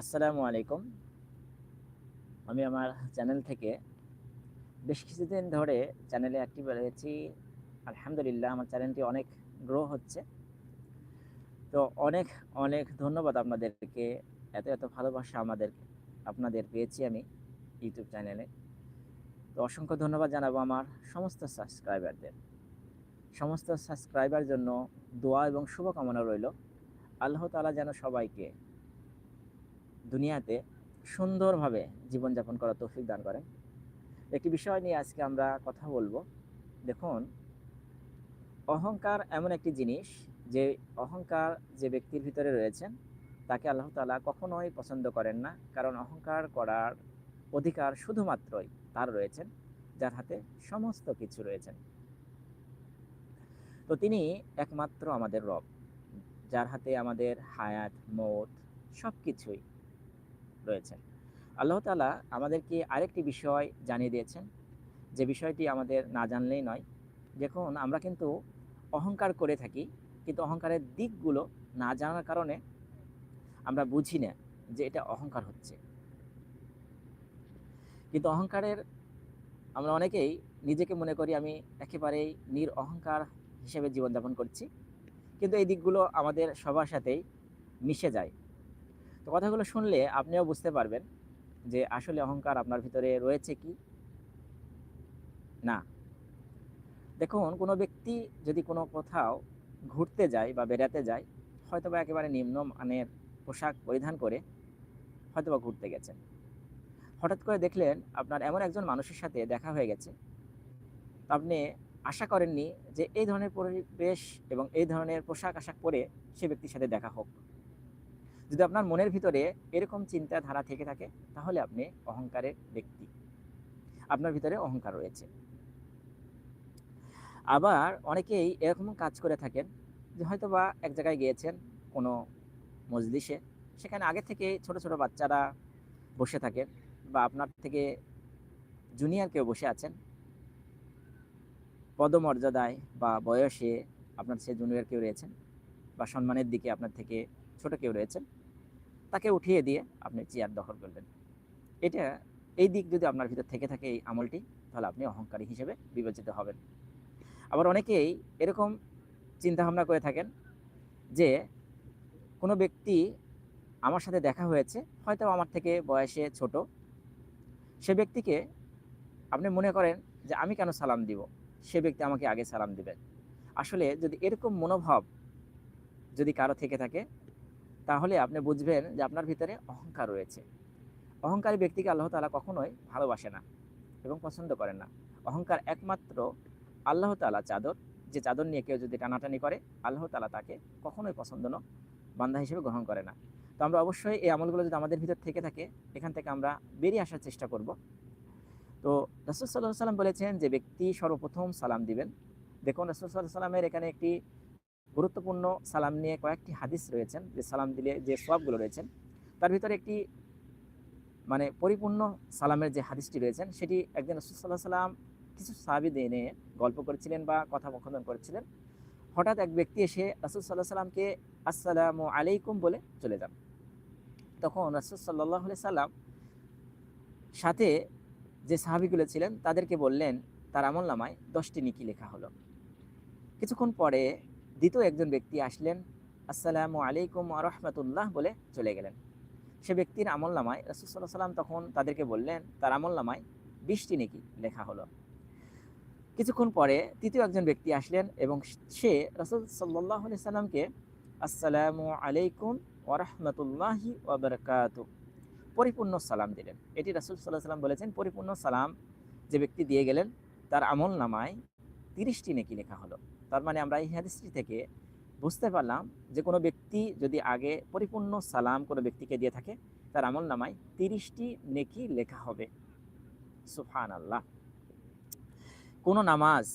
আসসালামু আলাইকুম। আমি আমার চ্যানেল থেকে বেশ কিছুদিন ধরে চ্যানেলে অ্যাক্টিভ রয়েছি। আলহামদুলিল্লাহ, আমার চ্যানেলটি অনেক গ্রো হচ্ছে। তো অনেক অনেক ধন্যবাদ আপনাদেরকে। এত এত ভালোবাসা আমাদের, আপনাদের পেয়েছি আমি ইউটিউব চ্যানেলে। তো অসংখ্য ধন্যবাদ জানাব আমার সমস্ত সাবস্ক্রাইবারদের সমস্ত সাবস্ক্রাইবার জন্য দোয়া এবং শুভকামনা রইল। আল্লাহ তালা যেন সবাইকে দুনিয়াতে সুন্দরভাবে জীবনযাপন করার তৌফিক দান করেন। একটি বিষয় নিয়ে আজকে আমরা কথা বলব। দেখুন, অহংকার এমন একটি জিনিস যে অহংকার যে ব্যক্তির ভিতরে রয়েছেন, তাকে আল্লাহ তাআলা কখনোই পছন্দ করেন না। কারণ অহংকার করার অধিকার শুধুমাত্রই তার রয়েছেন, যার হাতে সমস্ত কিছু রয়েছেন। তো তিনি একমাত্র আমাদের রব, যার হাতে আমাদের হায়াত, মৌত সব কিছুই রয়েছেন আল্লাহ তালা আমাদেরকে আরেকটি বিষয় জানিয়ে দিয়েছেন। যে বিষয়টি আমাদের না জানলেই নয়। দেখুন, আমরা কিন্তু অহংকার করে থাকি, কিন্তু অহংকারের দিকগুলো না জানার কারণে আমরা বুঝি না যে এটা অহংকার হচ্ছে। কিন্তু অহংকারের আমরা অনেকেই নিজেকে মনে করি আমি একেবারেই নির অহংকার হিসেবে জীবনযাপন করছি। কিন্তু এই দিকগুলো আমাদের সবার সাথেই মিশে যায়। তো কথাগুলো শুনলে আপনিও বুঝতে পারবেন যে আসলে অহংকার আপনার ভিতরে রয়েছে কি? না। দেখুন, কোনো ব্যক্তি যদি কোনো কোথাও ঘুরতে যায় বা বেড়াতে যায় হয়তো বা একেবারে নিম্ন মানের পোশাক পরিধান করে হয়তো বা ঘুরতে গেছেন। হঠাৎ করে দেখলেন আপনার এমন একজন মানুষের সাথে দেখা হয়ে গেছে। আপনি আশা করেননি যে এই ধরনের পরিবেশ এবং এই ধরনের পোশাক আশাক পরে সে ব্যক্তির সাথে দেখা হোক। যদি আপনার মনের ভিতরে এরকম চিন্তাধারা থেকে থাকে, তাহলে আপনি অহংকারের ব্যক্তি। আপনার ভিতরে অহংকার রয়েছে। আবার অনেকেই এরকম কাজ করে থাকেন যে হয়তো বা এক জায়গায় গিয়েছেন কোনো মজলিসে, সেখানে আগে থেকে ছোট ছোট বাচ্চারা বসে থাকেন বা আপনার থেকে জুনিয়র কেউ বসে আছেন। পদমর্যাদায় বা বয়সে আপনার সে জুনিয়র কেউ রয়েছেন বা সম্মানের দিকে আপনার থেকে ছোট কেউ রয়েছেন। তাকে উঠিয়ে দিয়ে আপনি চেয়ার দখল করলেন। এটা এই দিক যদি আপনার ভিতর থেকে থাকে এই আমলটি, তাহলে আপনি অহংকারী হিসেবে বিবেচিত হবেন। আবার অনেকেই এরকম চিন্তা ভাবনা করে থাকেন যে, কোনো ব্যক্তি আমার সাথে দেখা হয়েছে, হয়তো আমার থেকে বয়সে ছোট, সে ব্যক্তিকে আপনি মনে করেন যে, আমি কেন সালাম দিব? সে ব্যক্তি আমাকে আগে সালাম দিবেন আসলে যদি এরকম মনোভাব যদি কারও থেকে থাকে তাহলে আপনি বুঝবেন যে আপনার ভিতরে অহংকার রয়েছে। অহংকারী ব্যক্তিকে আল্লাহ তালা কখনোই ভালোবাসে না এবং পছন্দ করেন না। অহংকার একমাত্র আল্লাহ তালা চাদর, যে চাদর নিয়ে কেউ যদি টানাটানি করে, আল্লাহ তালা তাকে কখনোই পছন্দ ন বান্ধা হিসেবে গ্রহণ করে না। তো আমরা অবশ্যই এই আমলগুলো যদি আমাদের ভিতর থেকে থাকে, এখান থেকে আমরা বেরিয়ে আসার চেষ্টা করব। তো রসুল সাল্লাহ সাল্লাম বলেছেন যে ব্যক্তি সর্বপ্রথম সালাম দিবেন। দেখুন রসুল সাল্লাহ সাল্লামের এখানে একটি গুরুত্বপূর্ণ সালাম নিয়ে কয়েকটি হাদিস রয়েছেন, যে সালাম দিলে যে সবগুলো রয়েছেন, তার ভিতরে একটি মানে পরিপূর্ণ সালামের যে হাদিসটি রয়েছেন, সেটি একদিন রসুল্লাহ সাল্লাম কিছু সাহাবি নিয়ে গল্প করেছিলেন বা কথা কথোপকথন করেছিলেন। হঠাৎ এক ব্যক্তি এসে রাসুল সাল্লাহ সাল্লামকে আসসালামু আলাইকুম বলে চলে যান। তখন রাসুল সাল্লাহ সাল্লাম সাথে যে সাহাবিগুলো ছিলেন, তাদেরকে বললেন, তার আমল নামায় দশটি নিকি লেখা হলো। কিছুক্ষণ পরে দ্বিতীয় একজন ব্যক্তি আসলেন, আসসালামু আলাইকুম রহমতুল্লাহ বলে চলে গেলেন। সে ব্যক্তির আমল নামায় রসুল্লাহ সাল্লাম তখন তাদেরকে বললেন, তার আমল নামায় বিশটি নেকি লেখা হলো। কিছুক্ষণ পরে তৃতীয় একজন ব্যক্তি আসলেন এবং সে রসুল সাল্লাহ সাল্লামকে আসসালামু আলাইকুম ওরহমতুল্লাহি ওবরকাত পরিপূর্ণ সালাম দিলেন। এটি রসুল সাল্লাহ সাল্লাম বলেছেন, পরিপূর্ণ সালাম যে ব্যক্তি দিয়ে গেলেন, তার আমল নামায় তিরিশটি নেকি লেখা হলো। তার মানে আমরা এই হাদিসটি থেকে বুঝতে পারলাম যে কোনো ব্যক্তি যদি আগে পরিপূর্ণ সালাম কোনো ব্যক্তিকে দিয়ে থাকে, তার আমল নামায় তিরিশটি নেকি লেখা হবে। সুফান আল্লাহ কোনো নামাজ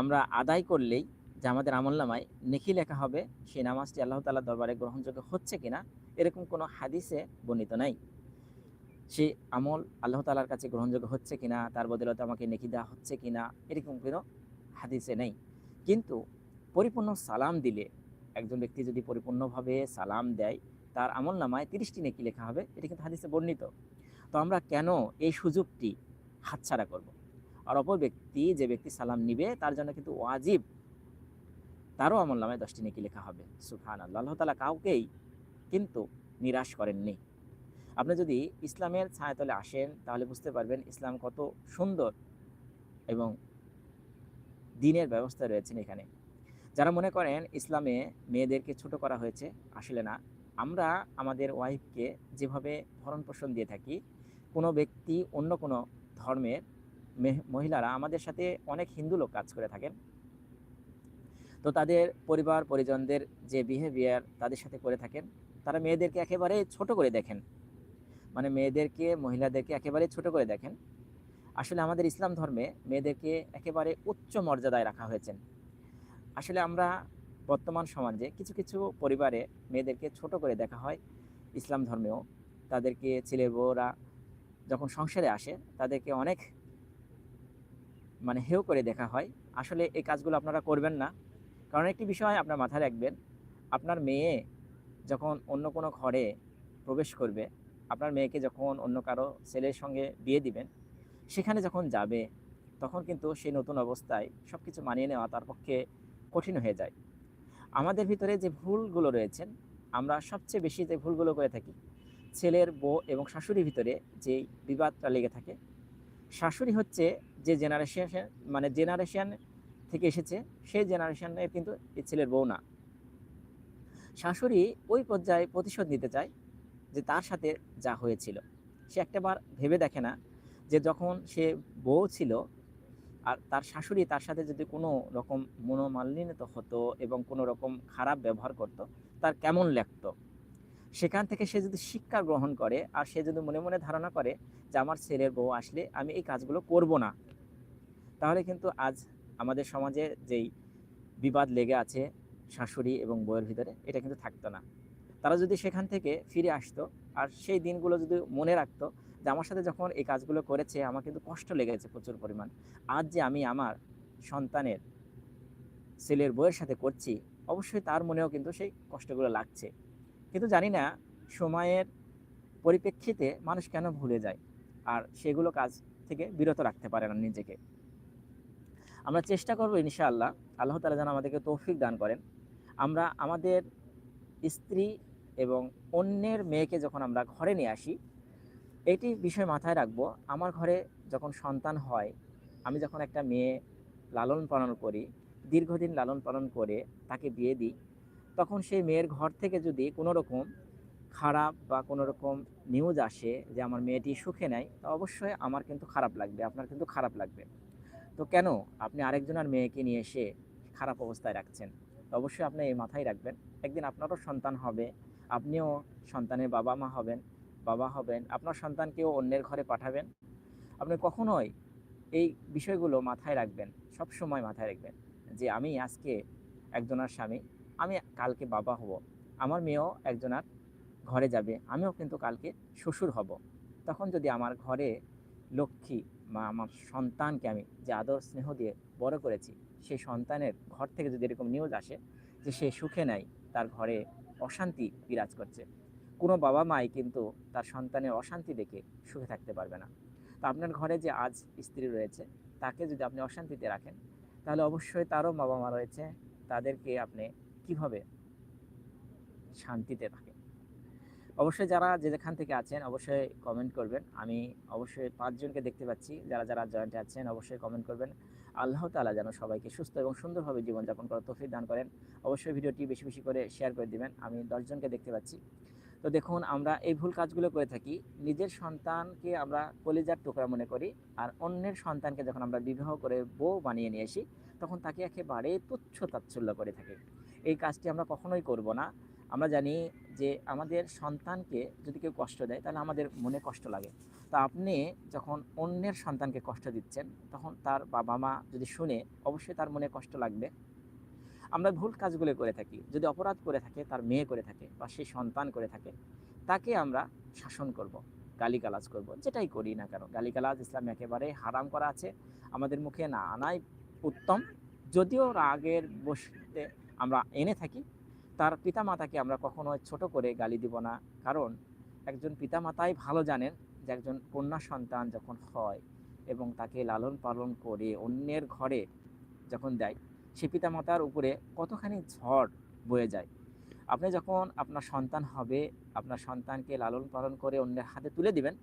আমরা আদায় করলেই যে আমাদের আমল নামায় নেকি লেখা হবে, সেই নামাজটি আল্লাহ তালা দরবারে গ্রহণযোগ্য হচ্ছে কিনা, এরকম কোনো হাদিসে বর্ণিত নাই। সে আমল আল্লাহ তালার কাছে গ্রহণযোগ্য হচ্ছে কিনা, তার বদলতে আমাকে নেকি দেওয়া হচ্ছে কিনা, এরকম কোনো হাদিসে নেই। কিন্তু পরিপূর্ণ সালাম দিলে, একজন ব্যক্তি যদি পরিপূর্ণভাবে সালাম দেয়, তার আমল নামায় তিরিশটি নেকি লেখা হবে, এটা কিন্তু হাদিসে বর্ণিত। তো আমরা কেন এই সুযোগটি হাতছাড়া করব? আর অপর ব্যক্তি যে ব্যক্তি সালাম নিবে, তার জন্য কিন্তু ওয়াজিব, তারও আমল নামায় দশটি নেকি লেখা হবে। সুফান আল্লাহ তালা কাউকেই কিন্তু নিরাশ করেননি। আপনি যদি ইসলামের ছায়াতলে আসেন, তাহলে বুঝতে পারবেন ইসলাম কত সুন্দর এবং দিনের ব্যবস্থা রয়েছেন এখানে। যারা মনে করেন ইসলামে মেয়েদেরকে ছোট করা হয়েছে, আসলে না। আমরা আমাদের ওয়াইফকে যেভাবে ভরণ পোষণ দিয়ে থাকি, কোনো ব্যক্তি অন্য কোনো ধর্মের মেহ- মহিলারা আমাদের সাথে অনেক হিন্দু লোক কাজ করে থাকেন। তো তাদের পরিবার, পরিজনদের যে বিহেভিয়ার তাদের সাথে করে থাকেন। তারা মেয়েদেরকে একেবারে ছোট করে দেখেন। মানে মেয়েদেরকে, মহিলাদেরকে একেবারে ছোট করে দেখেন। আসলে আমাদের ইসলাম ধর্মে মেয়েদেরকে একেবারে উচ্চ মর্যাদায় রাখা হয়েছেন আসলে আমরা বর্তমান সমাজে কিছু কিছু পরিবারে মেয়েদেরকে ছোট করে দেখা হয় ইসলাম ধর্মেও। তাদেরকে ছেলে বউরা যখন সংসারে আসে, তাদেরকে অনেক মানে হেও করে দেখা হয়। আসলে এই কাজগুলো আপনারা করবেন না। কারণ একটি বিষয় আপনার মাথায় রাখবেন, আপনার মেয়ে যখন অন্য কোনো ঘরে প্রবেশ করবে, আপনার মেয়েকে যখন অন্য কারও ছেলের সঙ্গে বিয়ে দিবেন সেখানে যখন যাবে, তখন কিন্তু সেই নতুন অবস্থায় সব কিছু মানিয়ে নেওয়া তার পক্ষে কঠিন হয়ে যায়। আমাদের ভিতরে যে ভুলগুলো রয়েছেন, আমরা সবচেয়ে বেশি যে ভুলগুলো করে থাকি, ছেলের বউ এবং শাশুড়ির ভিতরে যে বিবাদটা লেগে থাকে, শাশুড়ি হচ্ছে যে জেনারেশন মানে জেনারেশন থেকে এসেছে, সেই জেনারেশনের কিন্তু এই ছেলের বউ না। শাশুড়ি ওই পর্যায়ে প্রতিশোধ নিতে চায় যে তার সাথে যা হয়েছিল। সে একটাবার ভেবে দেখে না যে যখন সে বউ ছিল আর তার শাশুড়ি তার সাথে যদি কোনো রকম মনোমালিন্য হতো এবং কোনো রকম খারাপ ব্যবহার করত, তার কেমন লাগতো? সেখান থেকে সে যদি শিক্ষা গ্রহণ করে আর সে যদি মনে মনে ধারণা করে যে আমার ছেলের বউ আসলে আমি এই কাজগুলো করব না, তাহলে কিন্তু আজ আমাদের সমাজে যেই বিবাদ লেগে আছে শাশুড়ি এবং বউয়ের ভিতরে, এটা কিন্তু থাকতো না। তারা যদি সেখান থেকে ফিরে আসতো আর সেই দিনগুলো যদি মনে রাখতো যে আমার সাথে যখন এই কাজগুলো করেছে, আমার কিন্তু কষ্ট লেগেছে প্রচুর পরিমাণ। আজ যে আমি আমার সন্তানের ছেলের বউয়ের সাথে করছি, অবশ্যই তার মনেও কিন্তু সেই কষ্টগুলো লাগছে। কিন্তু জানি না সময়ের পরিপ্রেক্ষিতে মানুষ কেন ভুলে যায়, আর সেগুলো কাজ থেকে বিরত রাখতে পারে না নিজেকে। আমরা চেষ্টা করব ইনশাআল্লাহ, আল্লাহ তালা যেন আমাদেরকে তৌফিক দান করেন। আমরা আমাদের স্ত্রী এবং অন্যের মেয়েকে যখন আমরা ঘরে নিয়ে আসি এটি বিষয় মাথায় রাখব। আমার ঘরে যখন সন্তান হয়, আমি যখন একটা মেয়ে লালন পালন করি, দীর্ঘদিন লালন পালন করে তাকে বিয়ে দিই, তখন সেই মেয়ের ঘর থেকে যদি কোনো রকম খারাপ বা কোনো রকম নিউজ আসে যে আমার মেয়েটি সুখে নেয় তো অবশ্যই আমার কিন্তু খারাপ লাগবে, আপনার কিন্তু খারাপ লাগবে। তো কেন? আপনি আরেকজনের মেয়েকে নিয়ে এসে খারাপ অবস্থায় রাখছেন। অবশ্যই আপনি এই মাথায় রাখবেন। একদিন আপনারও সন্তান হবে, আপনিও সন্তানের বাবা মা হবেন। বাবা হবেন, আপনার সন্তানকেও অন্যের ঘরে পাঠাবেন। আপনি কখনোই এই বিষয়গুলো মাথায় রাখবেন সব সময় মাথায় রাখবেন যে আমি আজকে একজনার স্বামী, আমি কালকে বাবা হব, আমার মেয়েও একজনার ঘরে যাবে, আমিও কিন্তু কালকে শ্বশুর হব। তখন যদি আমার ঘরে লক্ষ্মী বা আমার সন্তানকে আমি যে আদর স্নেহ দিয়ে বড় করেছি সেই সন্তানের ঘর থেকে যদি এরকম নিউজ আসে যে সে সুখে নাই, তার ঘরে অশান্তি বিরাজ করছে কোনো বাবা মাই কিন্তু তার সন্তানের অশান্তি দেখে সুখে থাকতে পারবে না। তো আপনার ঘরে যে আজ স্ত্রী রয়েছে, তাকে যদি আপনি অশান্তিতে রাখেন, তাহলে অবশ্যই তারও বাবা মা রয়েছে, তাদেরকে আপনি কীভাবে শান্তিতে থাকেন অবশ্যই যারা যে যেখান থেকে আছেন, অবশ্যই কমেন্ট করবেন। আমি অবশ্যই পাঁচজনকে দেখতে পাচ্ছি, যারা যারা জয়েন্টে আছেন, অবশ্যই কমেন্ট করবেন। আল্লাহ তালা যেন সবাইকে সুস্থ এবং সুন্দরভাবে জীবনযাপন করার তৌফিক দান করেন। অবশ্যই ভিডিওটি বেশি বেশি করে শেয়ার করে দিবেন। আমি দশজনকে দেখতে পাচ্ছি। তো দেখুন, আমরা এই ভুল কাজগুলো করে থাকি। নিজের সন্তানকে আমরা কলিজার টুকরা মনে করি আর অন্যের সন্তানকে যখন আমরা বিবাহ করে বউ বানিয়ে নিয়ে আসি, তখন তাকে একেবারে তুচ্ছ তাচ্ছল্য করে থাকি। এই কাজটি আমরা কখনোই করব না। আমরা জানি যে আমাদের সন্তানকে যদি কেউ কষ্ট দেয়, তাহলে আমাদের মনে কষ্ট লাগে। তো আপনি যখন অন্যের সন্তানকে কষ্ট দিচ্ছেন, তখন তার বাবা মা যদি শুনে, অবশ্যই তার মনে কষ্ট লাগবে। আমরা ভুল কাজগুলো করে থাকি, যদি অপরাধ করে থাকে, তার মেয়ে করে থাকে বা সে সন্তান করে থাকে, তাকে আমরা শাসন করব, গালিগালাজ করব, যেটাই করি না কেন। গালিগালাজ ইসলাম একেবারে হারাম করা আছে। আমাদের মুখে না আনাই উত্তম। যদিও রাগের বসতে আমরা এনে থাকি, তার পিতা মাতাকে আমরা কখনো ছোট করে গালি দিব না। কারণ একজন পিতা মাতাই ভালো জানেন যে একজন কন্যা সন্তান যখন হয় এবং তাকে লালন পালন করে অন্যের ঘরে যখন দেয় সে পিতা মাতার উপরে কতখানি ঝড় বয়ে যায়। আপনি যখন আপনার সন্তান হবে, আপনার সন্তানকে লালন পালন করে অন্যের হাতে তুলে দিবেন,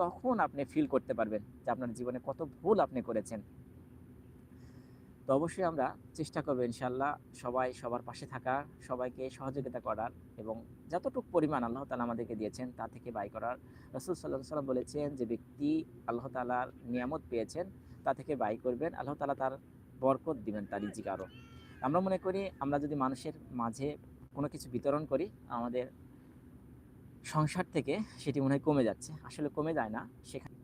তখন আপনি ফিল করতে পারবেন যে আপনার জীবনে কত ভুল আপনি করেছেন। তো অবশ্যই আমরা চেষ্টা করব ইনশাল্লাহ সবাই সবার পাশে থাকার সবাইকে সহযোগিতা করার এবং যতটুকু পরিমাণ আল্লাহ তালা আমাদেরকে দিয়েছেন তা থেকে ব্যয় করার। রসুল সাল্লাহ সাল্লাম বলেছেন যে ব্যক্তি আল্লাহ তালার নিয়ামত পেয়েছেন তা থেকে ব্যয় করবেন। আল্লাহ তালা তার বরকত দিবেন তার রিজিক আরও আমরা মনে করি আমরা যদি মানুষের মাঝে কোনো কিছু বিতরণ করি, আমাদের সংসার থেকে সেটি মনে হয় কমে যাচ্ছে। আসলে কমে যায় না। সেখানে